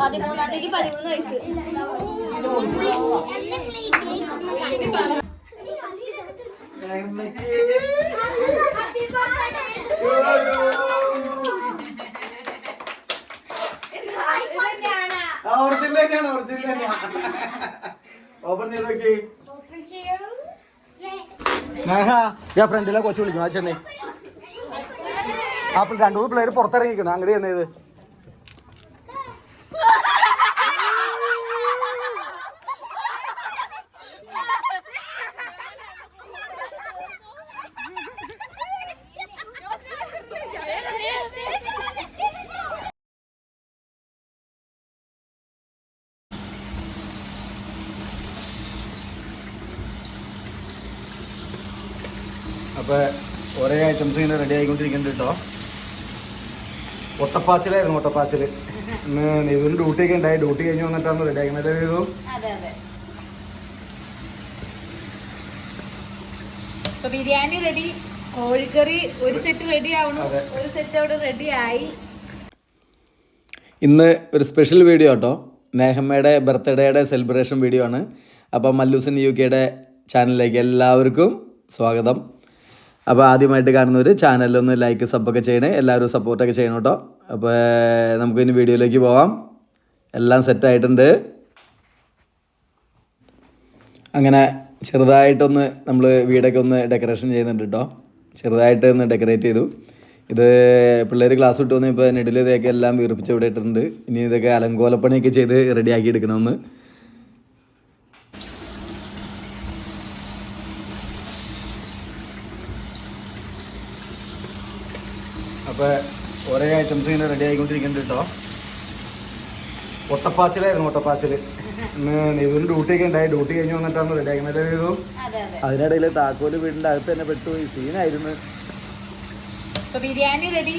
പതിമൂന്നാം തീയതി പതിമൂന്ന് വയസ്സ്. ഒറിജിനൽ തന്നെയാണ് ഒറിജിനൽ തന്നെയാണ്. ഓപ്പൺ ചെയ്ത് നോക്കി. ഞാൻ ഫ്രണ്ടിലെ കൊച്ചു വിളിക്കണം ആ ചെന്നൈ. അപ്പോൾ രണ്ടു മൂന്ന് പിള്ളേർ പുറത്തിറങ്ങിക്കണം അങ്ങോട്ട് ചെന്നത് അപ്പൊ ഓരോ ഐറ്റംസ് ഇങ്ങനെ റെഡി ആയിക്കൊണ്ടിരിക്കുന്നുണ്ട് കേട്ടോ. ഒട്ടപ്പാച്ചിലായിരുന്നു ഒട്ടപ്പാച്ചിൽ ഇന്ന് നെയ്തൂരിന് ഡ്യൂട്ടി ഒക്കെ ഉണ്ടായി. ഡ്യൂട്ടി കഴിഞ്ഞ് വന്നിട്ടാണ് റെഡി ആക്കുന്നത് ചെയ്തു അതെ അതെ. ഇപ്പൊ ബിരിയാണി റെഡി കോഴിക്കറി ഒരു സെറ്റ് റെഡി ആവണം. ഒരു സെറ്റ് അവിടെ റെഡി ആയി. ഇന്ന് ഒരു സ്പെഷ്യൽ വീഡിയോ കേട്ടോ നേഹമ്മയുടെ ബർത്ത്ഡേയുടെ സെലിബ്രേഷൻ വീഡിയോ ആണ്. അപ്പോൾ മല്ലൂസിൻ യു കെയുടെ ചാനലിലേക്ക് എല്ലാവർക്കും സ്വാഗതം. അപ്പോൾ ആദ്യമായിട്ട് കാണുന്നവർ ചാനലിലൊന്ന് ലൈക്ക് സബ്ബൊക്കെ ചെയ്യണേ. എല്ലാവരും സപ്പോർട്ടൊക്കെ ചെയ്യണം കേട്ടോ അപ്പോൾ നമുക്ക് ഇനി വീഡിയോയിലേക്ക് പോവാം. എല്ലാം സെറ്റായിട്ടുണ്ട് അങ്ങനെ ചെറുതായിട്ടൊന്ന് നമ്മൾ വീടൊക്കെ ഒന്ന് ഡെക്കറേഷൻ ചെയ്യുന്നുണ്ട് കേട്ടോ ചെറുതായിട്ട് ഒന്ന് ഡെക്കറേറ്റ് ചെയ്തു. ഇത് പിള്ളേർ ക്ലാസ് വിട്ട് വന്നിപ്പോൾ നെടിലിതൊക്കെ എല്ലാം വീർപ്പിച്ച് ഇവിടെ ഇട്ടിട്ടുണ്ട്. ഇനി ഇതൊക്കെ അലങ്കോലപ്പണിയൊക്കെ ചെയ്ത് റെഡിയാക്കി എടുക്കണമെന്ന്. അപ്പോൾ ഓരോ ഐറ്റംസ് ഇങ്ങനെ റെഡി ആയിക്കൊണ്ടിരിക്കുന്നുണ്ട് കേട്ടോ. ഒട്ടപ്പാച്ചിലായിരുന്നു ഒട്ടപ്പാച്ചിൽ ഇന്ന് നെയ്തൂരിന് ഡ്യൂട്ടി ഒക്കെ ഉണ്ടായി. ഡ്യൂട്ടി കഴിഞ്ഞ് വന്നിട്ടാണ് റെഡി ആക്കുന്നത്. ചെയ്തു അതെ അതെ. അതിനിടയിൽ താക്കോൽ വീടിന്റെ അകത്ത് തന്നെ പെട്ടുപോയി സീനായിരുന്നു ഇപ്പൊ ബിരിയാണി റെഡി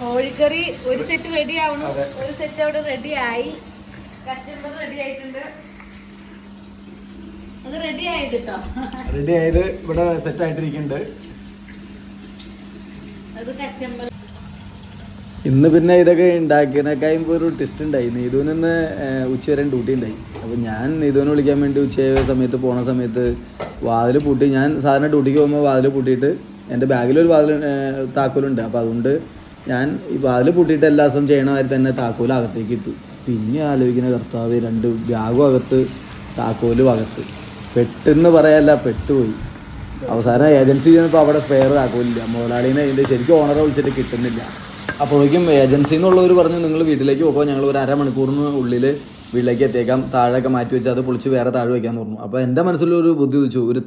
കോഴിക്കറി ഒരു സെറ്റ് റെഡി ആവണു. ഒരു സെറ്റ് അവിടെ റെഡി ആയി. കച്ചമ്പർ റെഡി ആയിട്ടുണ്ട്. അത് റെഡി ആയത് കേട്ടോ റെഡി ആയത് ഇവിടെ സെറ്റ് ആയിട്ടിരിക്കുന്നുണ്ട്. അത് കച്ചമ്പർ ഇന്ന് പിന്നെ ഇതൊക്കെ ഉണ്ടാക്കിയതിനേക്കായും ഒരു ടെസ്റ്റ് ഉണ്ടായി. നീതുവിനൊന്ന് ഉച്ച വരെ ഡ്യൂട്ടി ഉണ്ടായി. അപ്പോൾ ഞാൻ നീതുവിനെ വിളിക്കാൻ വേണ്ടി ഉച്ച സമയത്ത് പോണ സമയത്ത് വാതിൽ പൂട്ടി ഞാൻ സാധാരണ ഡ്യൂട്ടിക്ക് പോകുമ്പോൾ വാതിൽ പൂട്ടിയിട്ട് എന്റെ ബാഗിലൊരു വാതിൽ താക്കോലുണ്ട്. അപ്പോൾ അതുകൊണ്ട് ഞാൻ ഈ വാതിൽ പൂട്ടിയിട്ട് എല്ലാ ദിവസവും ചെയ്യണ തന്നെ താക്കോൽ അകത്തേക്ക് ഇട്ടു. പിന്നെ ആലോചിക്കുന്ന കർത്താവ് രണ്ട് ബാഗും അകത്ത് താക്കോലും അകത്ത്. പെട്ടെന്ന് പറയാല്ല പെട്ടുപോയി. അവസാനം ഏജൻസി ചെന്നപ്പോൾ അവിടെ സ്പെയർ താക്കോലില്ല. മുതലാളിനെ അതിന്റെ ശരിക്കും ഓണറെ വിളിച്ചിട്ട് കിട്ടുന്നില്ല. അപ്പോഴേക്കും ഏജൻസി എന്നുള്ളവർ പറഞ്ഞു നിങ്ങൾ വീട്ടിലേക്ക് പോകുമ്പോൾ ഞങ്ങൾ ഒരു അരമണിക്കൂറിന് ഉള്ളിൽ വീട്ടിലേക്ക് എത്തിയേക്കാം താഴെയൊക്കെ മാറ്റി വെച്ച് അത് പൊളിച്ച് വേറെ താഴെ വയ്ക്കാൻ പറഞ്ഞു. അപ്പോൾ എന്റെ മനസ്സിലൊരു ബുദ്ധി വെച്ചു ഒരു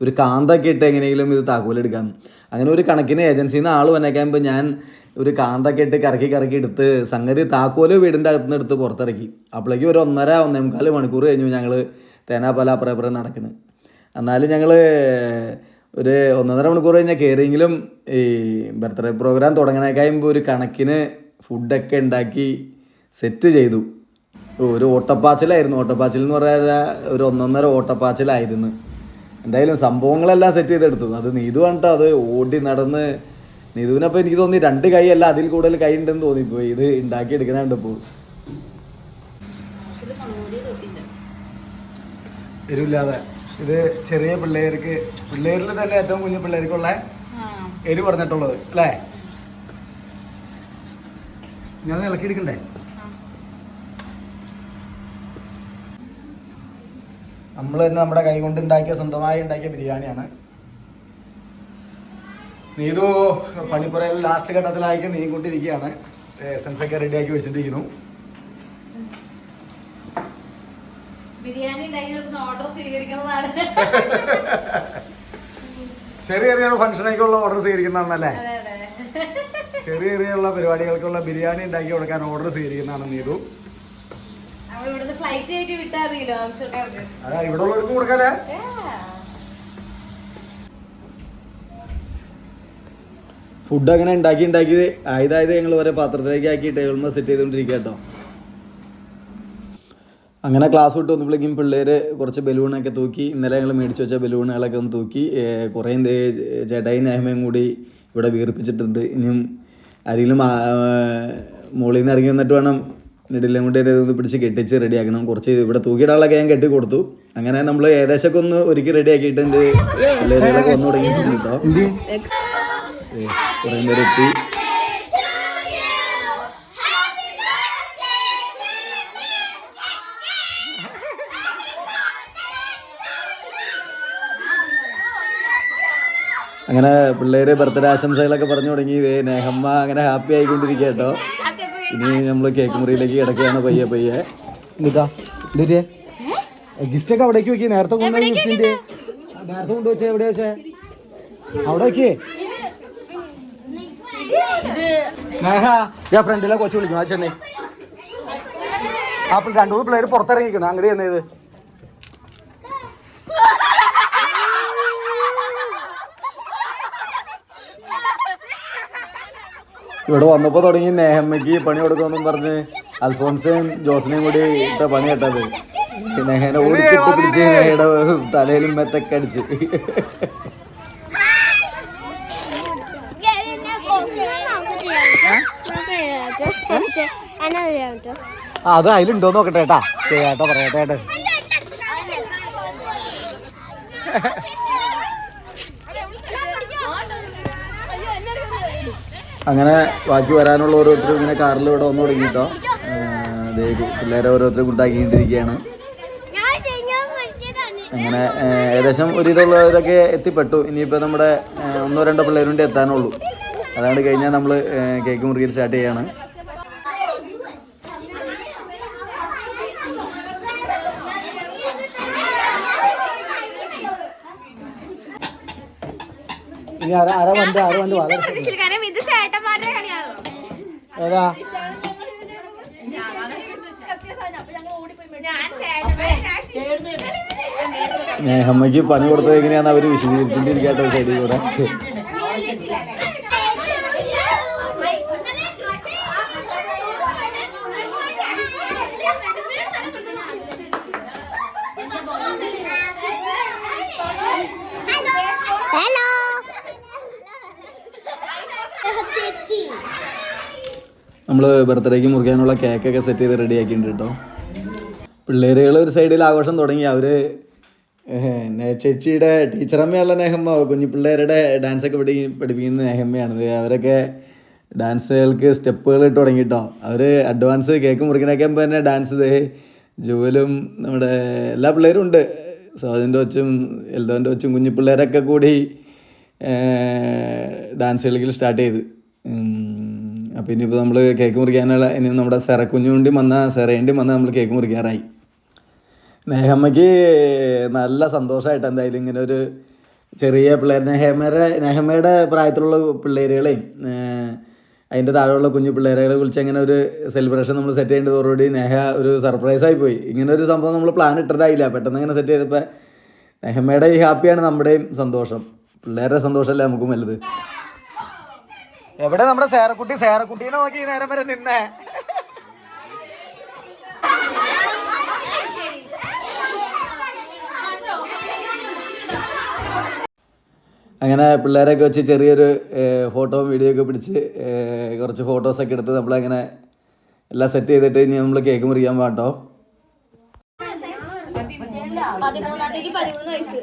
ഒരു കാന്തൊക്കെ ഇട്ട് എങ്ങനെയെങ്കിലും ഇത് താക്കോലെടുക്കാം അങ്ങനെ ഒരു കണക്കിന് ഏജൻസിയിൽ നിന്ന് ആൾ വന്നേക്കാകുമ്പോൾ ഞാൻ ഒരു കാന്തൊക്കെ ഇട്ട് കറക്കി കറക്കി എടുത്ത് സംഗതി താക്കോൽ വീടിന്റെ അകത്ത് നിന്ന് എടുത്ത് പുറത്തിറക്കി. അപ്പോഴേക്കും ഒരു ഒന്നര ഒന്നേ മുക്കാൽ മണിക്കൂർ കഴിഞ്ഞു ഞങ്ങൾ തേനാപ്പല അപ്പുറം അപ്പുറം നടക്കുന്നത് എന്നാലും ഞങ്ങൾ ഒരു ഒന്നര മണിക്കൂർ കഴിഞ്ഞാൽ കയറിയെങ്കിലും ഈ ബർത്ത്ഡേ പ്രോഗ്രാം തുടങ്ങണേക്കായുമ്പോൾ ഒരു കണക്കിന് ഫുഡൊക്കെ ഉണ്ടാക്കി സെറ്റ് ചെയ്തു. ഒരു ഓട്ടപ്പാച്ചിലായിരുന്നു. ഓട്ടപ്പാച്ചിൽ എന്ന് പറയാൻ ഒരു ഒന്നൊന്നര ഓട്ടപ്പാച്ചിലായിരുന്നു. എന്തായാലും സംഭവങ്ങളെല്ലാം സെറ്റ് ചെയ്തെടുത്തു. അത് നീതു കണ്ടോ? അത് ഓടി നടന്ന് നീതുവിനപ്പോൾ എനിക്ക് തോന്നി രണ്ട് കൈയല്ല അതിൽ കൂടുതൽ കൈ ഉണ്ടെന്ന് തോന്നിപ്പോയി ഇത് ഉണ്ടാക്കി എടുക്കണുണ്ടപ്പോൾ ഇത് മുളകുപൊടി തൊട്ടില്ല എരിവില്ലാതെ. ഇത് ചെറിയ പിള്ളേർക്ക് പിള്ളേരിൽ തന്നെ ഏറ്റവും കുഞ്ഞു പിള്ളേർക്കുള്ള എരി പറഞ്ഞിട്ടുള്ളത് അല്ലേ? ഞാൻ ഇളക്കി എടുക്കണ്ടേ? നമ്മൾ തന്നെ നമ്മുടെ കൈ കൊണ്ട് ഉണ്ടാക്കിയ സ്വന്തമായി ഉണ്ടാക്കിയ ബിരിയാണിയാണ്. നീതു പണിപ്പുറയിൽ ലാസ്റ്റ് ഘട്ടത്തിലാക്കി നീങ്ങിക്കൊണ്ടിരിക്കുകയാണ് എസൻസ് ഒക്കെ റെഡിയാക്കി വെച്ചിട്ടിരിക്കുന്നു. ബിരിയാണി ഉണ്ടാക്കി കൊടുക്കുന്ന ഓർഡർ സ്വീകരിക്കുന്നതാണ്. ചെറിയ ചെറിയ ഫംഗ്ഷനൊക്കെയുള്ള ഓർഡർ സ്വീകരിക്കുന്നതാണല്ലേ? അതെ അതെ. ചെറിയ ചെറിയുള്ള പരിപാടികൾക്കുള്ള ബിരിയാണി ഉണ്ടാക്കി കൊടുക്കാൻ ഓർഡർ സ്വീകരിക്കുന്നതാണ് നീതു. അതാ ഇവിടെ ഉള്ളവർക്ക് കൊടുക്കാലേ ഫുഡ് അങ്ങനെ ഉണ്ടാക്കി ഉണ്ടാക്കി. ആയതായത് ഞങ്ങൾ ഓരോ പാത്രത്തിലേക്ക് ആക്കി ടേബിളിൽ സെറ്റ് ചെയ്തുകൊണ്ടിരിക്കുക കേട്ടോ. അങ്ങനെ ക്ലാസ് വിട്ട് വന്നപ്പോഴേക്കും പിള്ളേർ കുറച്ച് ബലൂണൊക്കെ തൂക്കി ഇന്നലെ ഞങ്ങൾ മേടിച്ച് വെച്ച ബലൂണുകളൊക്കെ ഒന്ന് തൂക്കി കുറേ എന്തേ ചേട്ടായി നേഹമയും കൂടി ഇവിടെ വീർപ്പിച്ചിട്ടുണ്ട്. ഇനിയും ആരെങ്കിലും മുകളിൽ നിന്ന് ഇറങ്ങി വന്നിട്ട് വേണം നെടിലും കൂടി ഒന്ന് പിടിച്ച് കെട്ടിച്ച് റെഡിയാക്കണം കുറച്ച് ഇവിടെ തൂക്കിയിടാനുള്ളൊക്കെ ഞാൻ കെട്ടി കൊടുത്തു. അങ്ങനെ നമ്മൾ ഏകദേശമൊക്കെ ഒന്ന് ഒരുക്കി റെഡിയാക്കിയിട്ടുണ്ട് പിള്ളേരുകളൊക്കെ വന്നു തുടങ്ങിയിട്ടുണ്ട് കേട്ടോ കുറേ നേരം എത്തി. അങ്ങനെ പിള്ളേര് ബർത്ത്ഡേ ആശംസകളൊക്കെ പറഞ്ഞു തുടങ്ങി. ഇതേ നേഹമ്മ അങ്ങനെ ഹാപ്പി ആയിക്കൊണ്ടിരിക്കുക കേട്ടോ. ഇനി നമ്മൾ കേക്ക് മുറിയിലേക്ക് കിടക്കുകയാണ് പയ്യെ പയ്യെ. ഗിഫ്റ്റ് ഒക്കെ അവിടേക്ക് വെക്കി. നേരത്തെ കൊണ്ടുപോയി ഗിഫ്റ്റിന്റെ നേരത്തെ കൊണ്ടുവച്ചേ എവിടെ വെച്ചേ? അവിടെ വെക്കേ. നേഹ ഞാൻ ഫ്രണ്ടിലെ കൊച്ചു വിളിക്കണം ആ ചെന്നൈ. ആ പിള്ളേ- രണ്ടു മൂന്ന് പിള്ളേര് പുറത്തിറങ്ങിക്കണം അങ്ങോട്ട് ചെന്നത് ഇവിടെ വന്നപ്പോൾ തുടങ്ങി നേഹമ്മയ്ക്ക് പണി കൊടുക്കുമെന്നും പറഞ്ഞ് അൽഫോൺസയും ജോസിനെയും കൂടി ഇട്ട പണി കേട്ടത്. നെഹനെ ഓടിച്ചിട്ട് പിടിച്ച് നെഹയുടെ തലയിലും മെത്തൊക്കെ അടിച്ച്. അത് അതിലുണ്ടോ നോക്കട്ടെ ചേട്ടാ ചെയ്യാട്ടോ പറയട്ടെ ഏട്ടാ അങ്ങനെ ബാക്കി വരാനുള്ള ഓരോരുത്തരും ഇങ്ങനെ കാറിൽ ഇവിടെ വന്നു തുടങ്ങിട്ടോ പിള്ളേരെ ഓരോരുത്തരും കൊണ്ടാക്കിക്കൊണ്ടിരിക്കുകയാണ്. അങ്ങനെ ഏകദേശം ഒരു ഇതുള്ളവരൊക്കെ എത്തിപ്പെട്ടു. ഇനിയിപ്പോൾ നമ്മുടെ ഒന്നോ രണ്ടോ പിള്ളേരുണ്ട് എത്താനുള്ളൂ. അതാണ് കഴിഞ്ഞാൽ നമ്മൾ കേക്ക് മുറിയിൽ സ്റ്റാർട്ട് ചെയ്യാണ്. ഇനി ആരാ ആരാ വണ്ടി ആരാ വണ്ടി വാ ഏതാ? നേഹമ്മയ്ക്ക് പണി കൊടുത്തത് എങ്ങനെയാണെന്ന് അവർ വിശദീകരിച്ചുകൊണ്ടിരിക്കട്ടെ സൈഡിൽ കൂടെ. നമ്മൾ ബർത്ത്ഡേക്ക് മുറിക്കാനുള്ള കേക്കൊക്കെ സെറ്റ് ചെയ്ത് റെഡി ആക്കിയിട്ടുണ്ട് കേട്ടോ പിള്ളേരുകൾ ഒരു സൈഡിൽ ആഘോഷം തുടങ്ങി. അവർ ചേച്ചിയുടെ ടീച്ചറമ്മയുള്ള നേഹമ്മ. കുഞ്ഞു പിള്ളേരുടെ ഡാൻസൊക്കെ പഠി പഠിപ്പിക്കുന്ന നേഹമ്മയാണ് അവരൊക്കെ ഡാൻസുകൾക്ക് സ്റ്റെപ്പുകൾ ഇട്ട് തുടങ്ങി കേട്ടോ അവർ അഡ്വാൻസ് കേക്ക് മുറിക്കണേക്കാൻ തന്നെ ഡാൻസ് ഇത് ജുവലും നമ്മുടെ എല്ലാ പിള്ളേരും ഉണ്ട്. സോജന്റെ കൊച്ചും എൽദോന്റെ കൊച്ചും കുഞ്ഞു പിള്ളേരൊക്കെ കൂടി ഡാൻസ് കളിക്കൽ സ്റ്റാർട്ട് ചെയ്ത്. അപ്പോൾ ഇനിയിപ്പോൾ നമ്മൾ കേക്ക് മുറിക്കാനുള്ള ഇനി നമ്മുടെ സെറക്കുഞ്ഞുണ്ടി വന്ന സെറേണ്ടി വന്ന നമ്മൾ കേക്ക് മുറിക്കാറായി. നെഹമ്മയ്ക്ക് നല്ല സന്തോഷമായിട്ട് എന്തായാലും ഇങ്ങനെ ഒരു ചെറിയ പിള്ളേർ നെഹമ്മയുടെ നെഹമ്മയുടെ പ്രായത്തിലുള്ള പിള്ളേരുകളെയും അതിന്റെ താഴെയുള്ള കുഞ്ഞു പിള്ളേരുകളെ വിളിച്ച് അങ്ങനെ ഒരു സെലിബ്രേഷൻ നമ്മൾ സെറ്റ് ചെയ്യേണ്ടതോടുകൂടി നെഹ ഒരു സർപ്രൈസായി പോയി. ഇങ്ങനെ ഒരു സംഭവം നമ്മൾ പ്ലാൻ ഇട്ടതായില്ല. പെട്ടെന്ന് ഇങ്ങനെ സെറ്റ് ചെയ്തപ്പോൾ നെഹമ്മയുടെ ഈ ഹാപ്പിയാണ് നമ്മുടെയും സന്തോഷം. പിള്ളേരുടെ സന്തോഷമല്ലേ നമുക്കും വലുത്. എവിടെ നമ്മുടെ സേറക്കുട്ടി? സേറക്കുട്ടീനെ നോക്കി ഈ നേരം വരെ നിന്നേ. അങ്ങനെ പിള്ളേരൊക്കെ വെച്ച് ചെറിയൊരു ഫോട്ടോയും വീഡിയോ ഒക്കെ പിടിച്ച് കുറച്ച് ഫോട്ടോസൊക്കെ എടുത്ത് നമ്മളങ്ങനെ എല്ലാം സെറ്റ് ചെയ്തിട്ട് ഇനി നമ്മൾ കേക്ക് മുറിയാൻ പാട്ടോ. പതിമൂന്നാം തീയതി പതിമൂന്ന് വയസ്സ്.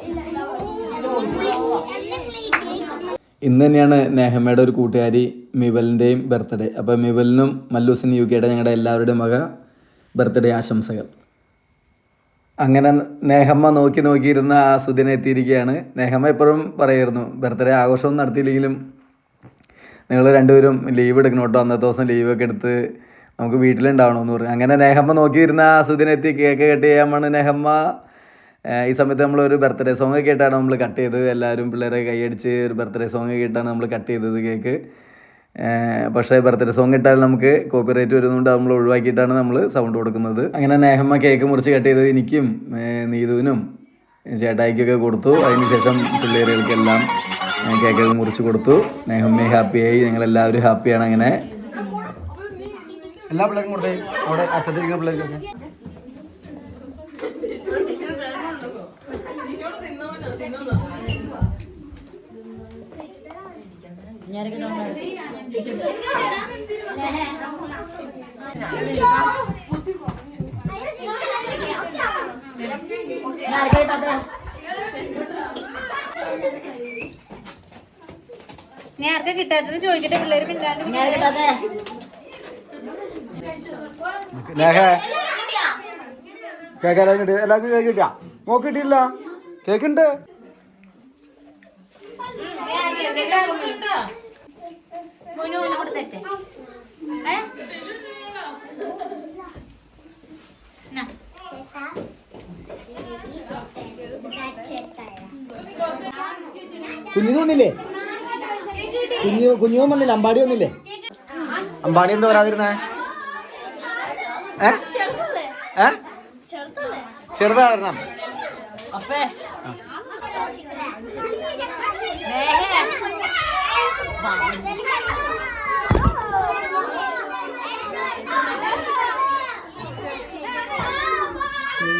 ഇന്ന് തന്നെയാണ് നേഹമ്മയുടെ ഒരു കൂട്ടുകാരി മിവലിന്റെയും ബർത്ത്ഡേ അപ്പോൾ മിവലിനും മല്ലൂസിൻ യു കെയുടെ ഞങ്ങളുടെ എല്ലാവരുടെയും മക ബർത്ത്ഡേ ആശംസകൾ. അങ്ങനെ നേഹമ്മ നോക്കി നോക്കിയിരുന്ന ആ സുദിനെ എത്തിയിരിക്കുകയാണ്. നേഹമ്മ എപ്പോഴും പറയായിരുന്നു ബർത്ത്ഡേ ആഘോഷമൊന്നും നടത്തിയില്ലെങ്കിലും നിങ്ങൾ രണ്ടുപേരും ലീവ് എടുക്കണം കേട്ടോ. അന്നത്തെ ദിവസം ലീവൊക്കെ എടുത്ത് നമുക്ക് വീട്ടിലുണ്ടാവണമെന്ന് പറഞ്ഞു. അങ്ങനെ നേഹമ്മ നോക്കിയിരുന്ന ആ സുദിനെത്തി കേക്ക് കട്ട് ചെയ്യാമാണ് നേഹമ്മ ഏഹ് ഈ സമയത്ത് നമ്മൾ ഒരു ബർത്ത്ഡേ സോങ് കേട്ടാണ് നമ്മൾ കട്ട് ചെയ്തത് എല്ലാവരും പിള്ളേരെ കൈയടിച്ച് ഒരു ബർത്ത്ഡേ സോങ് കേട്ടാണ് നമ്മൾ കട്ട് ചെയ്തത് കേക്ക്. പക്ഷേ ബർത്ത്ഡേ സോങ് ഇട്ടാൽ നമുക്ക് കോപ്പിറൈറ്റ് വരുന്നതുകൊണ്ട് നമ്മൾ ഒഴിവാക്കിയിട്ടാണ് നമ്മൾ സൗണ്ട് കൊടുക്കുന്നത്. അങ്ങനെ നേഹമ്മ കേക്ക് മുറിച്ച് കട്ട് ചെയ്തത് എനിക്കും നീതുവിനും ചേട്ടായിക്കൊക്കെ കൊടുത്തു. അതിനുശേഷം പിള്ളേരുകൾക്കെല്ലാം കേക്കൊക്കെ മുറിച്ച് കൊടുത്തു. നേഹമ്മ ഹാപ്പിയായി ഞങ്ങളെല്ലാവരും ഹാപ്പിയാണ് അങ്ങനെ. എല്ലാ പിള്ളേർക്കും കൊടുത്തേ. അവിടെ അറ്റത്തിരിക്കുന്ന പിള്ളേർക്കൊക്കെ. നേരത്തെ കിട്ടാത്തത് ചോദിക്കട്ടെ പിള്ളേര് പിന്നാലെ നേഹ. കേക്ക് എല്ലാവരും കിട്ടി. എല്ലാവർക്കും കേക്ക് കിട്ടിയാ? മോക്ക് കിട്ടിയില്ല. ഉണ്ട് കുഞ്ഞു കുഞ്ഞു കുഞ്ഞു വന്നില്ല? അമ്പാടി ഒന്നില്ലേ അമ്പാടി എന്താ വരാതിരുന്നേ? ഏ? ഏ? ചെറുതാരണം.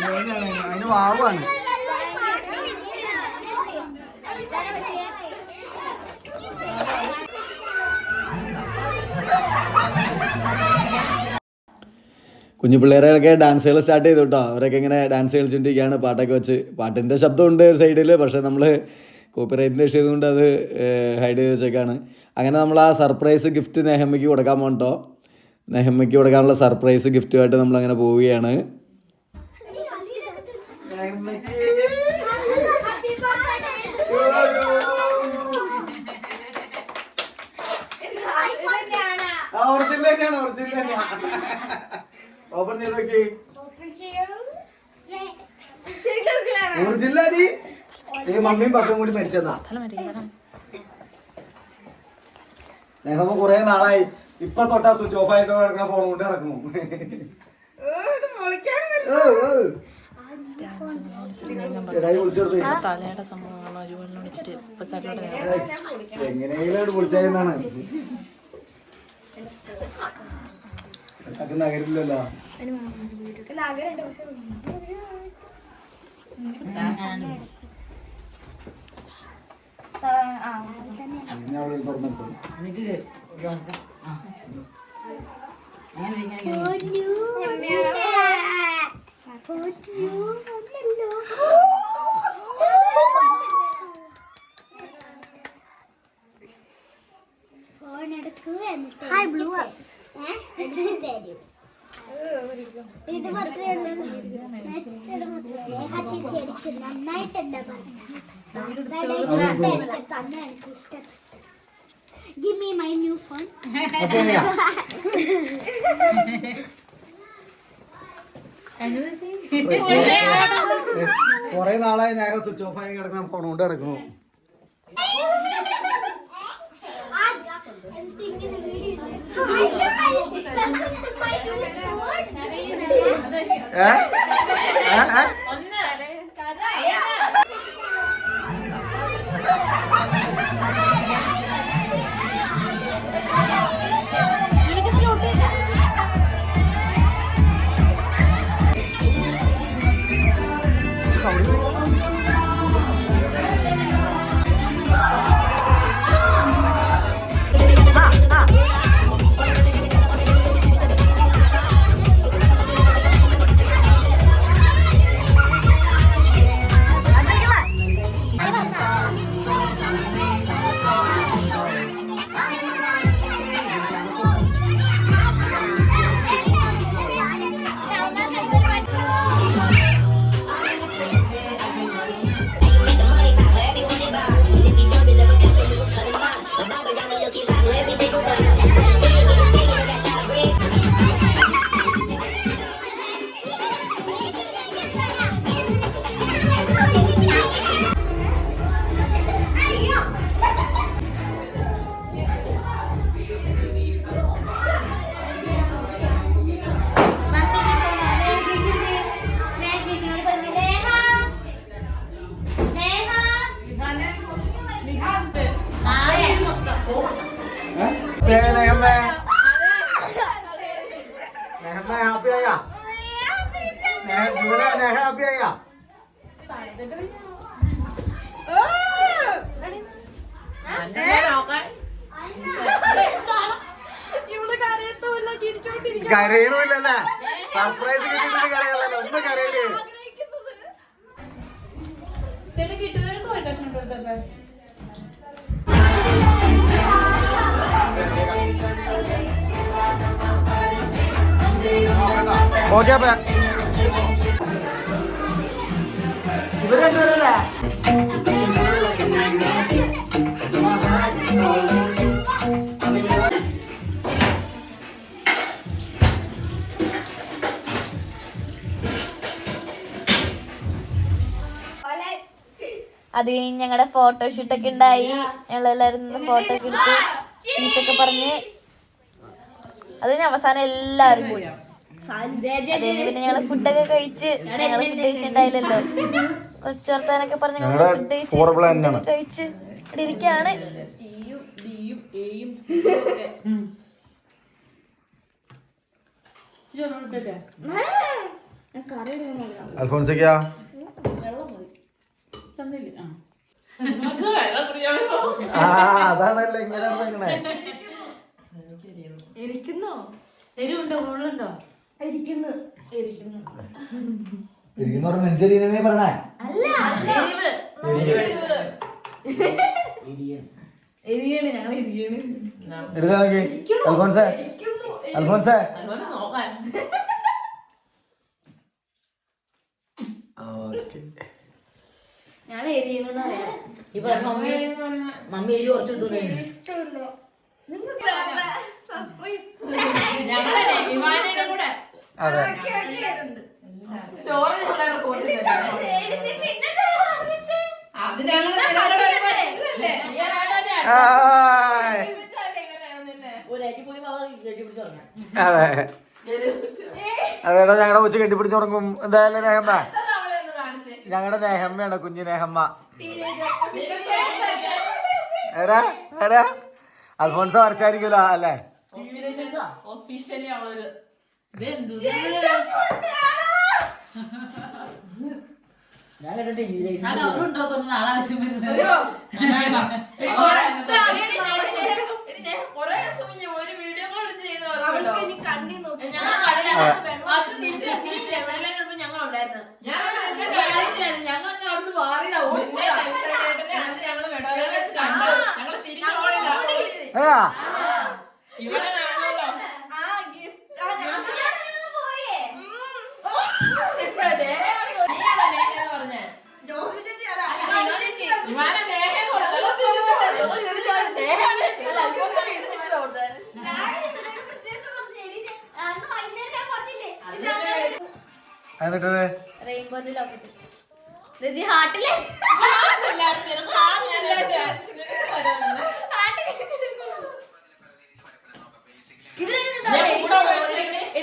അതിന് വാവാണ്. കുഞ്ഞു പിള്ളേരൊക്കെ ഡാൻസുകൾ സ്റ്റാർട്ട് ചെയ്തു കേട്ടോ അവരൊക്കെ ഇങ്ങനെ ഡാൻസ് കളിച്ചുകൊണ്ടിരിക്കുകയാണ് പാട്ടൊക്കെ വെച്ച് പാട്ടിന്റെ ശബ്ദമുണ്ട് സൈഡിൽ പക്ഷേ നമ്മൾ കോപ്പിറൈറ്റിന്റെ ഇഷ്യൂ കൊണ്ട് അത് ഹൈഡ് ചെയ്ത് വെച്ചേക്കാണ്. അങ്ങനെ നമ്മൾ ആ സർപ്രൈസ് ഗിഫ്റ്റ് നെഹമ്മയ്ക്ക് കൊടുക്കാൻ പോകട്ടോ നെഹമ്മയ്ക്ക് കൊടുക്കാനുള്ള സർപ്രൈസ് ഗിഫ്റ്റുമായിട്ട് നമ്മളങ്ങനെ പോവുകയാണ് ഒറിജിനൽ തന്നെയാണ് ഒറിജിനൽ തന്നെയാണ് ഓപ്പൺ ചെയ്ത് നോക്കി. അടി ഈ മമ്മിയും പപ്പയും കൂടി മരിച്ചെന്നാ. നെഹമ്മ കൊറേ നാളായി. ഇപ്പൊ തൊട്ടാ സ്വിച്ച് ഓഫ് ആയിട്ട് കിടക്കണ ഫോൺ കൊണ്ട് ഇപ്പൊ ചട്ടിലോട്ട് എങ്ങനെയെങ്കിലും വിളിച്ചായിരുന്നാണ് അത് നഗരില്ലല്ലോ. ഞാൻ അവിടെ തുറന്നെടുത്തു ഹായ് ബ്ലൂ ഇത് എനിക്ക് നന്നായിട്ട് എന്താ Give me my new phone. കൊറേ നാളായി ഞാൻ സ്വിച്ച് ഓഫ് ആയി കിടക്കണം ഫോൺ കൊണ്ട് കിടക്കണു സർപ്രൈസ് കിട്ടിയിട്ട് കരയണല്ലോ ഒന്ന് കരയല്ലേ? ഓക്കെ അപ്പൊ. ഇവർ രണ്ടുപേരല്ലേ? അത് കഴിഞ്ഞ് ഞങ്ങളുടെ ഫോട്ടോഷൂട്ട് ഒക്കെ ഉണ്ടായി. ഞങ്ങളെല്ലാരും നിന്ന് ഫോട്ടോ ഒക്കെ എടുത്ത് ചീത്തൊക്കെ പറഞ്ഞ് അത് അവസാനം എല്ലാവരും കഴിഞ്ഞ് പിന്നെ ഞങ്ങൾ ഫുഡൊക്കെ കഴിച്ച് ഞങ്ങൾ ഫുഡ് കഴിച്ചിട്ടുണ്ടായില്ലല്ലോ. കൊച്ചു വർത്താനൊക്കെ പറഞ്ഞ് ഞങ്ങൾ ഫുഡ് കഴിച്ച് ഇവിടെ ഇരിക്കാണ്. ടിയും ആ അതാണല്ലോ ഇങ്ങനെ ഇറങ്ങണേ എരിവുണ്ടോ? ഉള്ളുണ്ടോ ഇരിക്കുന്ന. പറഞ്ഞ നെഞ്ചരിനെ പറഞ്ഞേ എടുത്താ നോക്കി. അൽഫോൻസേ അൽഫോൻസേ ഓക്കെ. ഞാൻ എരിയണെന്ന് മമ്മി എരി കുറച്ചിട്ടു അതെ. അത് ഞങ്ങൾ നിങ്ങളോട് ഒരു ഉറങ്ങും. എന്തായാലും ഒരാളെ ആയ്. ഒരുമിച്ചല്ലേ കുഞ്ഞു നിന്നെ? അതെ അതേടാ ഞങ്ങളുടെ ഉച്ച കെട്ടിപ്പിടിച്ച് തുടങ്ങും എന്തായാലും നേഹമ്മ എന്താ ഒരു ഒന്ന് അല്ലേ ഒഫീഷ്യലി അവളൊരു ഞങ്ങളൊക്കെ അവിടുന്ന് മാറിയതാ. ഓടിപ്പോയതാ ഞങ്ങൾ മെഡോലയിൽ വെച്ച്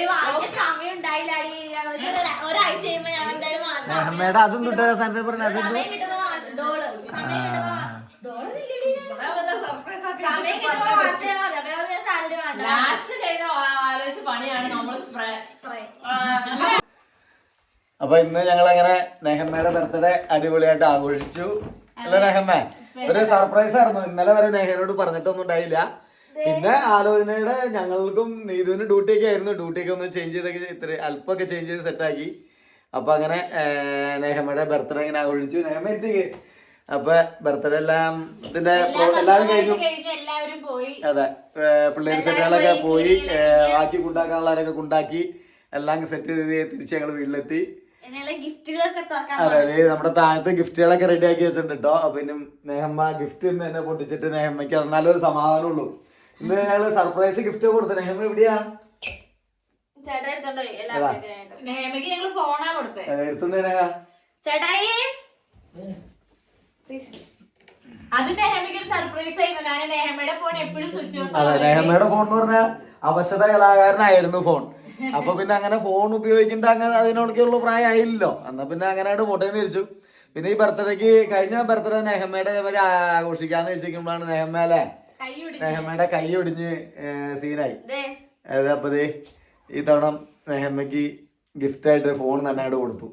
വാങ്ങിച്ചാ മതി. അപ്പൊ ഞാൻ പറഞ്ഞ സാലറി വേണ്ട ലാസ്റ്റ് ചെയ്ത ആലോചിച്ച പണിയാണ് നമ്മൾ സ്പ്രേ അപ്പൊ ഇന്ന് ഞങ്ങൾ അങ്ങനെ നെഹമ്മയുടെ ബർത്ത്ഡേ അടിപൊളിയായിട്ട് ആഘോഷിച്ചു. അല്ല നെഹമ്മ? ഒരു സർപ്രൈസ് ആയിരുന്നു. ഇന്നലെ വരെ നെഹനോട് പറഞ്ഞിട്ടൊന്നും ഉണ്ടായില്ല. പിന്നെ ആലോചനയുടെ ഞങ്ങൾക്കും നീതുവിന് ഡ്യൂട്ടി ഒക്കെ ആയിരുന്നു. ഡ്യൂട്ടി ഒക്കെ ഒന്ന് ചേഞ്ച് ചെയ്തൊക്കെ ഇത്ര അല്പമൊക്കെ ചേഞ്ച് ചെയ്ത് സെറ്റാക്കി അപ്പൊ അങ്ങനെ നെഹമ്മയുടെ ബർത്ത്ഡേ ഇങ്ങനെ ആഘോഷിച്ചു. നെഹമ്മ എത്തിക്ക് അപ്പൊ ബർത്ത്ഡേ എല്ലാം ഇതിന്റെ എല്ലാവരും കഴിഞ്ഞു? അതെ. പിള്ളേർ സെറ്റുകളൊക്കെ പോയി ബാക്കി കൊണ്ടാക്കാനുള്ളവരൊക്കെ കൊണ്ടാക്കി എല്ലാം സെറ്റ് ചെയ്ത് തിരിച്ച് ഞങ്ങൾ വീട്ടിലെത്തി. എന്നുള്ള ഗിഫ്റ്റുകളൊക്കെ തുറക്കാൻ അതെ അതെ നമ്മുടെ താഴത്തെ ഗിഫ്റ്റുകളൊക്കെ റെഡി ആക്കി വെച്ചിട്ടുണ്ട്? കേട്ടോ അപ്പൊ ഇനി നെഹമ്മ ഗിഫ്റ്റ് ഇന്ന് തന്നെ പൊട്ടിച്ചിട്ട് നെഹമ്മയ്ക്ക് എന്നാലും ഒരു സമാധാനമുള്ളൂ. ഇന്ന് ഞങ്ങൾ സർപ്രൈസ് ഗിഫ്റ്റ് കൊടുത്തു. നെഹമ്മ എവിടെയാ? എടുത്തോണ്ട് ഫോൺ എപ്പോഴും സ്വിച്ച് ഓഫ് അതെ നെഹമ്മയുടെ ഫോൺ എന്ന് പറഞ്ഞാൽ അവശത കലാകാരനായിരുന്നു ഫോൺ അപ്പൊ പിന്നെ അങ്ങനെ ഫോൺ ഉപയോഗിക്കേണ്ട അങ്ങനെ അതിനോടൊക്കെയുള്ള പ്രായമായില്ലല്ലോ. എന്നാ പിന്നെ അങ്ങനെ അങ്ങോട്ട് പോട്ടെ എന്ന് തിരിച്ചു പിന്നെ ഈ ബർത്ത്ഡേക്ക് കഴിഞ്ഞ ബർത്ത്ഡേ നെഹമ്മയുടെ ഇവർ ആഘോഷിക്കാന്ന് വെച്ചിരിക്കുമ്പോഴാണ് നെഹമ്മ അല്ലേ നെഹമ്മയുടെ കൈ ഒടിഞ്ഞ് സീനായി. ദേ. അതെ അപ്പൊ ദേ ഈ തവണ നെഹമ്മക്ക് ഗിഫ്റ്റ് ആയിട്ട് ഫോൺ തന്നെ അങ്ങോട്ട് കൊടുത്തു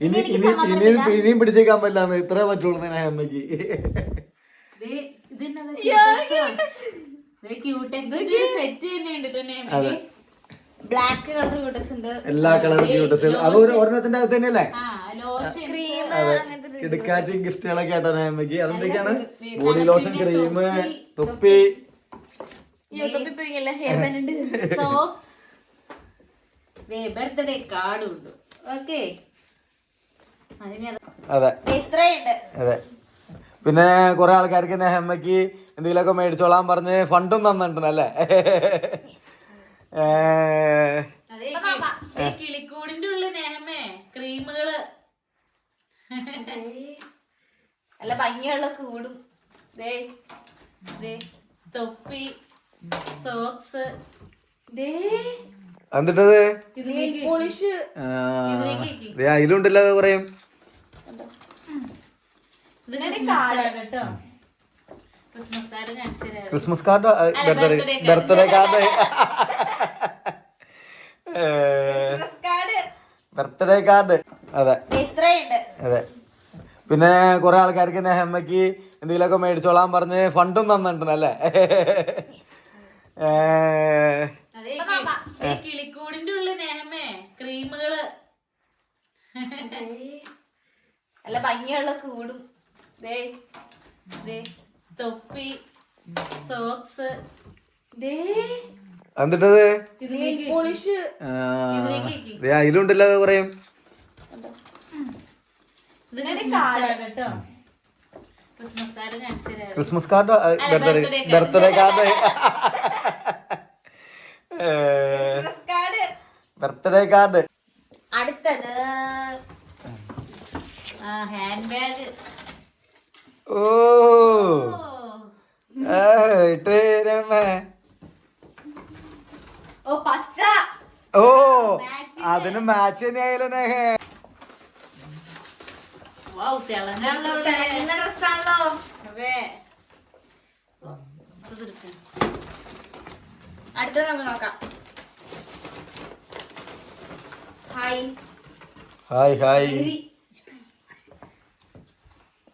ഇനി ഇനി ഇനിയും ഇനിയും പിടിച്ചേക്കാൻ പറ്റില്ല ഇത്രേ പറ്റുള്ളൂ നെഹമ്മക്ക് സെറ്റ് തന്നെ ഉണ്ട് അതെ. കളർ ക്യൂട്ടക്സ് ഉണ്ട്. എല്ലാ കളർ ക്യൂട്ടസ് അത് ഒരു ഒരെണ്ണത്തിന്റെ അകത്ത് തന്നെയല്ലേ? ആ ലോഷൻ ക്രീം അതെ. കിടക്കാച്ചി ഗിഫ്റ്റുകളൊക്കെ ആയിട്ടാണ് അമ്മയ്ക്ക് അതെന്തൊക്കെയാണ്? ബോഡി ലോഷൻ ക്രീം തൊപ്പി. ബർത്ത്ഡേ കാർഡും ഉണ്ട്. ഓക്കെ അത് അതെ. ഇത്രയുണ്ട് അതെ. പിന്നെ കുറെ ആൾക്കാർക്ക് നെഹമ്മക്ക് എന്തെങ്കിലുമൊക്കെ മേടിച്ചോളാൻ പറഞ്ഞ് ഫണ്ടും തന്നിട്ടുണ്ട് അല്ലേ? അതെ ഈ കിളിക്കൂടിന്റെ ഉള്ളിൽ നേഹമേ ക്രീമുകൾ. നല്ല ഭംഗിയുള്ള കൂടും. ദേ. ദേ, തൊപ്പി സോക്സ് ദേ. എന്നിട്ടത് അതിലുണ്ടല്ലോ കുറേ. ഇതിന് കാർഡ് കേട്ടോ. ക്രിസ്മസ് കാർഡ് കാണിച്ചു തരാം Christmas card birthday card card birthday card അതെ. അതെ. പിന്നെ കുറെ ആൾക്കാർക്ക് നെഹമ്മക്ക് എന്തെങ്കിലുമൊക്കെ മേടിച്ചോളാൻ പറഞ്ഞ് ഫണ്ടും തന്നിട്ടുണ്ട് അല്ലേ? കിളിക്കൂടിന്റെ ഉള്ളിൽ ക്രീമുകൾ. അല്ല ഭംഗിയുള്ള കൂടും. തൊപ്പി സോക്സ് ദേ. എന്നിട്ടത് അതിലുണ്ടല്ലോ കുറേ Christmas card birthday card birthday card അടുത്തത്. ഹാൻഡ് ബാഗ് ഓ. ഓ. പച്ച. ഓ അതിന് മാച്ച് തന്നെയായാലോ നെഹേ ഡ്രസ്സാണല്ലോ. അതെ. അടുത്തത് നമുക്ക് നോക്കാം. Hi hi. ഹായ്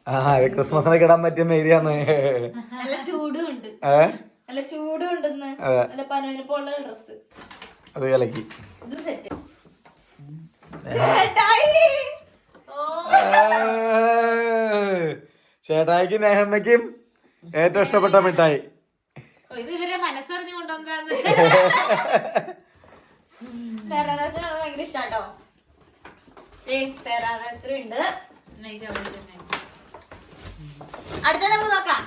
ആ ഇത് ക്രിസ്മസിനൊക്കെ ഇടാൻ പറ്റിയ മേരിയാന്ന്. നല്ല ചൂടുണ്ട് നല്ല ചൂടുണ്ടെന്ന് അതെ. നല്ല പനവനപ്പുള്ള ഡ്രസ് അത് കലക്കി. ഇത് സെറ്റ് ചേട്ടായിക്കും നെഹമ്മയ്ക്കും ഏറ്റവും ഇഷ്ടപ്പെട്ട മിഠായി. ഓ, ഇത് ഇവരെ മനസ്സറിഞ്ഞു കൊണ്ടുവന്നാന്ന് തെറാറസിനാണ് ഭയങ്കര ഇഷ്ടാട്ടോ. ഉണ്ട്. ഇത് അവിടെ തന്നെ. അടുത്ത നമുക്ക് നോക്കാം.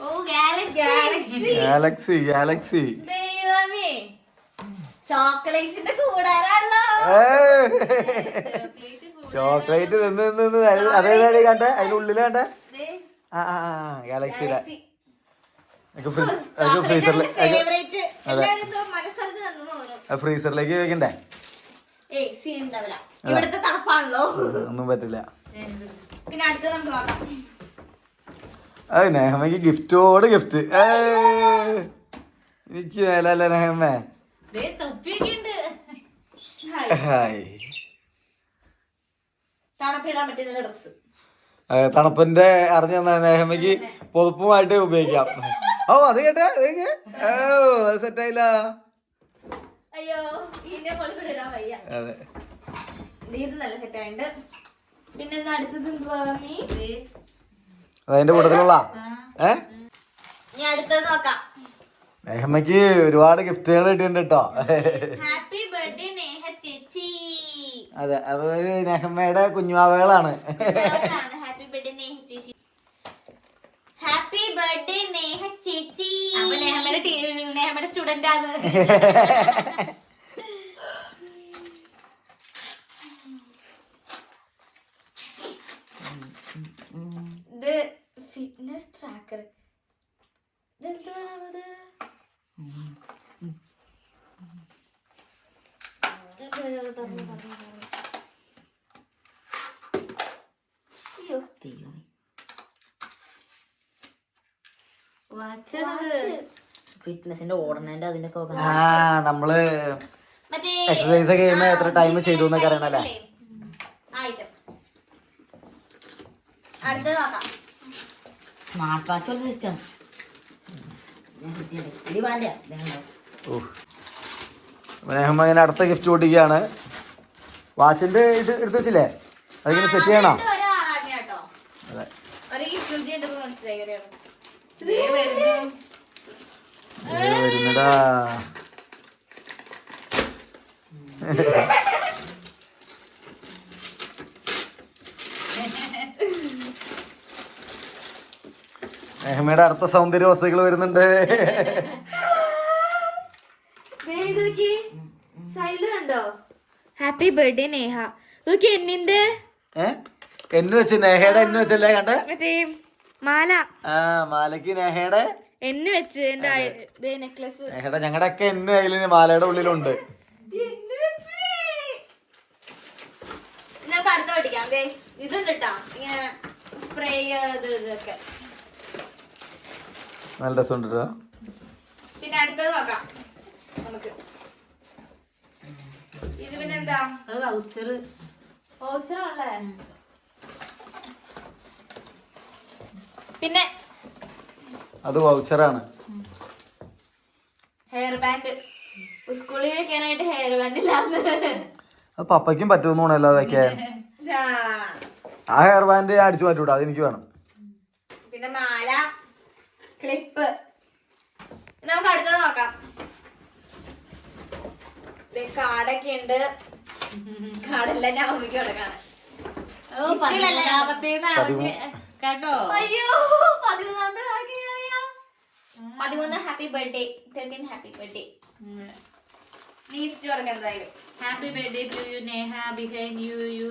ഓ ഗാലക്സി ഗാലക്സി ഗാലക്സി ഗാലക്സി ദൈവമേ. ചോക്ലേറ്റ്സിന്റെ കൂടാറാണല്ലോ ചോക്ലേറ്റ് നിന്ന് നിന്ന് നിന്ന്. അത് അതേതായാലും കണ്ടേ? അതിന്റെ ഉള്ളിൽ കണ്ടേ ആ ആ ഗാലക്സിയുടെ ഫ്രീസറിൽ ഫേവറേറ്റ് എല്ലാവരും മനസ്സറിഞ്ഞ് തന്നു ഓരോ ഫ്രീസറിലേക്ക് വെക്കണ്ടേ ഒന്നും പറ്റില്ല. അത് നെഹമ്മയ്ക്ക് ഗിഫ്റ്റോട് ഗിഫ്റ്റ്. എനിക്ക് മേലല്ല നെഹമ്മേ? തണുപ്പിന്റെ അറിഞ്ഞ നെഹമ്മക്ക് പൊതുപ്പുമായിട്ട് ഉപയോഗിക്കാം. ഓ അത് കേട്ടെ അത് ഓ അത് സെറ്റായില്ല അയ്യോ ഇതിന്റെ മുകളിൽ കൂടെ ഇടാൻ വയ്യ. അതെ. നീ ഇത് നല്ല സെറ്റായിണ്ട് പിന്നെ അടുത്തത് എന്തുവാ അതെ അതതിന്റെ കൂട്ടത്തിലുള്ള? ഏ? ഞാൻ അടുത്തത് നോക്കാം. നേഹമ്മക്ക് ഒരുപാട് ഗിഫ്റ്റുകൾ കിട്ടിയിട്ടുണ്ട് കേട്ടോ. ഹാപ്പി ബർത്ത്ഡേ നേഹ ചേച്ചി. അതെ അതൊരു നെഹമ്മയുടെ കുഞ്ഞുമാവകളാണ് ഹാപ്പി ബർത്ത്ഡേ നേഹ ചേച്ചി. ഹാപ്പി ബർത്ത്ഡേ നേഹ ചേച്ചി അപ്പൊ നെഹമ്മയുടെ ടീ- നെഹമ്മയുടെ സ്റ്റുഡന്റ് ആണ്. ഫിറ്റ്നസിന്റെ ഓടണേന്റെ അതിന്റെ ഒക്കെ ആ നമ്മൾ എക്സസൈസ് ഒക്കെ ചെയ്യുമ്പോ എത്ര ടൈം ചെയ്തു എന്നൊക്കെ അറിയണല്ലേ? സ്മാർട്ട് വാച്ച് ഒരു സിസ്റ്റം നേഹമ്മ ഇങ്ങനെ അടുത്ത ഗിഫ്റ്റ് പൊട്ടിക്കുകയാണ് വാച്ചിന്റെ ഇത് എടുത്ത് വെച്ചില്ലേ? അതിങ്ങനെ സെറ്റ് ചെയ്യണോ? അതെ. വരുന്നതാ നേഹമ്മയുടെ അടുത്ത സൗന്ദര്യ വസ്തുക്കൾ വരുന്നുണ്ട്. കണ്ടോ? ഹാപ്പി ബർത്ത്ഡേ നേഹ നോക്കി എന്നിന്റെ ഏ? എന്ന് വെച്ച് നേഹയുടെ എന്ന് വെച്ചല്ലേ കണ്ടേ? മാല. ആ മാലയ്ക്ക് നേഹയുടെ എന്ന് വെച്ച് എന്റെ നെക്ലസ് നേഹയുടെ ഞങ്ങളുടെ ഒക്കെ എന്ന് കയ്യിൽ മാലയുടെ ഉള്ളിലുണ്ട്. നമുക്ക് അടുത്ത പഠിക്കാം ദേ. ഇതുണ്ട് കേട്ടോ ഇങ്ങനെ സ്പ്രേ ഇത് ഇതൊക്കെ. നല്ല രസമുണ്ട് കേട്ടോ പിന്നെ അടുത്തത് നോക്കാം. നമുക്ക്. ഇത് പിന്നെ എന്താ? വൗച്ചർ വൗച്ചറാണല്ലേ പിന്നെ അത് വൗച്ചറാണ്. ഹെയർ ബാൻഡ് സ്കൂളിൽ വെക്കാനായിട്ട് ഹെയർ ബാൻഡ് ഇല്ലാന്ന്. അത് പപ്പയ്ക്കും പറ്റുമെന്ന് തോന്നല്ലോ അതൊക്കെ ആ. ഹെയർ ബാൻഡ് അടിച്ചു മാറ്റൂടാ അത് എനിക്ക് വേണം. പിന്നെ മാല ക്ലിപ്പ് നമുക്ക് അടുത്തത് നോക്കാം. കാടൊക്കെ ഉണ്ട്. കാടെല്ലാം ഞാൻ മമ്മിക്ക് കൊടുക്കാണ്. കേട്ടോ? അയ്യോ പതിമൂന്നാമത്തെ പതിമൂന്ന് happy birthday thirteen happy birthday നീ ഗിഫ്റ്റ് കൊടുക്കാം എന്തായാലും. Happy birthday to you Neha behind you you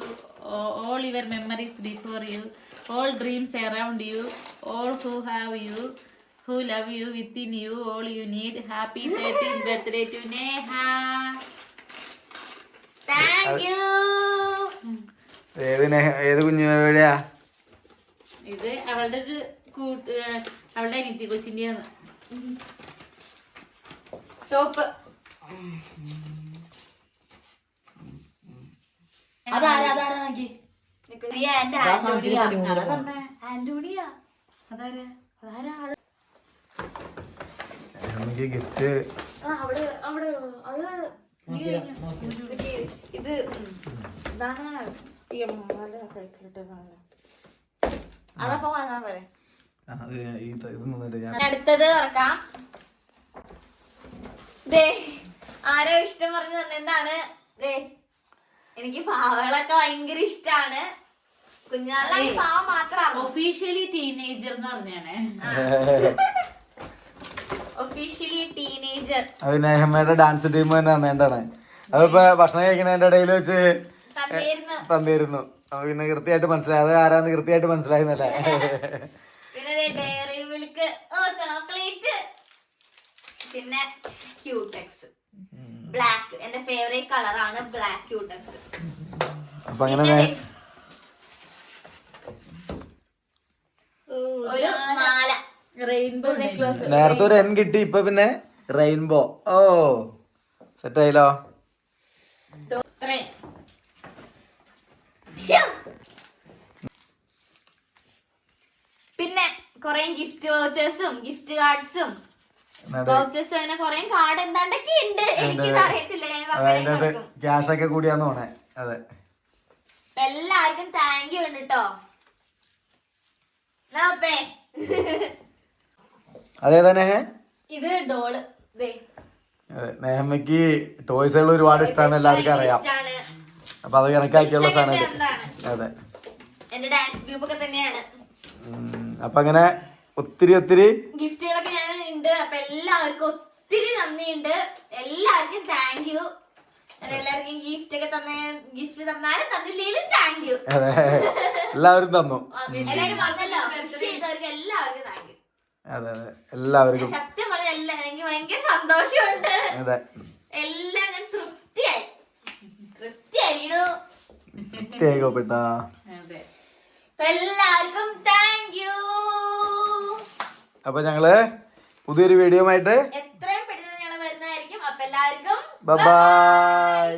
all your memories before you all dreams around you all who have you who love you in you all you need happy thirteen birthday to Neha thank you ഏത് നേഹ ഏത് കുഞ്ഞു എവിടെയാ ഇത് അവളുടെ ഒരു കൂട്ട് അവളുടെ അനിത്തി കൊച്ചിന്റെയാണ് top അതാരാ അതാരാ നോക്കി? ഗിഫ്റ്റ് ഇത്. ഇതാണ്. അതപ്പോ വാങ്ങാൻ പോരെ അടുത്തത് തുറക്കാം. ദേ ആരോ ഇഷ്ടം പറഞ്ഞു തന്നെ എന്താണ്? എനിക്ക് പാവകളൊക്കെ ഭയങ്കര ഇഷ്ടാണ്. കുഞ്ഞാളെ പാവ മാത്രമാണ്. ഒഫീഷ്യലി ടീനേജർ എന്ന് പറഞ്ഞാണ്. ഒഫീഷ്യലി ടീനേജർ അത് നേഹമ്മയുടെ ഡാൻസ് ടീം തന്നെ തന്നേണ്ടാണ്. അതിപ്പോ ഭക്ഷണം കഴിക്കുന്നതിന്റെ ഇടയിൽ വെച്ച് തന്നിരുന്നു. പിന്നെ കൃത്യമായിട്ട് മനസ്സിലായി. അത് ആരാന്ന് കൃത്യമായിട്ട് മനസ്സിലായിരുന്നല്ലേ ഡയറി മിൽക്ക് ഓ ചോക്ലേറ്റ്. പിന്നെ ക്യൂടെക്സ് ബ്ലാക്ക് എന്റെ ഫേവറേറ്റ് കളറാണ് ബ്ലാക്ക് ക്യൂടെക്സ് അപ്പൊ അങ്ങനെ ഒരു മാല. റെയിൻബോ നെക്ലസ് നേരത്തെ ഒരു എൻ കിട്ടി ഇപ്പൊ പിന്നെ റെയിൻബോ ഓ സെറ്റ് ആയില്ലോ. പിന്നെ കൊറേ ഗിഫ്റ്റ് വൗച്ചേഴ്സും ഗിഫ്റ്റ് കാർഡ്സും വൗച്ചേഴ്സും അങ്ങനെ കൊറേ കാർഡ് എന്താണ്ടൊക്കെ ഉണ്ട്. എനിക്കിത് അറിയത്തില്ല ഞാൻ അതായത് ക്യാഷ് ഒക്കെ കൂടിയാന്ന് തോന്നേ അതെ. എല്ലാവർക്കും താങ്ക് യു ഉണ്ട് കേട്ടോ നോപ്പേ അതേതാ നേഹ ഇത് ഡോൾ. ദേ. അതെ. നേഹമ്മയ്ക്ക് ടോയ്സുകൾ ഒരുപാട് ഇഷ്ടമാണ് എല്ലാവർക്കും അറിയാം. അപ്പൊ അത് കണക്കാക്കിയുള്ള സാധനം അതെ. എന്റെ ഡാൻസ് ഗ്രൂപ്പ് ഒക്കെ തന്നെയാണ്. അപ്പൊ അങ്ങനെ ഒത്തിരി ഒത്തിരി ഗിഫ്റ്റുകളൊക്കെ ഞാൻ ഉണ്ട് അപ്പൊ എല്ലാവർക്കും ഒത്തിരി നന്ദിയുണ്ട്. എല്ലാവർക്കും താങ്ക് യു എല്ലാവർക്കും ഗിഫ്റ്റ് ഒക്കെ തന്നെ ഗിഫ്റ്റ് തന്നാലും തന്നില്ലെങ്കിലും താങ്ക് യു അതെ. എല്ലാവരും തന്നു. എല്ലാവരും പറഞ്ഞല്ലോ. വിഷ് ചെയ്തവർക്ക് എല്ലാവർക്കും താങ്ക് യു അതെ അതെ. എല്ലാവർക്കും. സത്യം പറഞ്ഞാൽ എല്ലാ എനിക്ക് ഭയങ്കര സന്തോഷമുണ്ട്. അതെ. എല്ലാം ഞാൻ തൃപ്തിയായി. തൃപ്തിയായിരുന്നു കേക്കോപ്പെട്ട അതെ. എല്ലാവർക്കും താങ്ക് യു അപ്പൊ ഞങ്ങൾ പുതിയൊരു വീഡിയോ ആയിട്ട് എത്രയും പെട്ടെന്ന് ഞങ്ങൾ വരുന്നതായിരിക്കും. അപ്പൊ എല്ലാവർക്കും ബൈ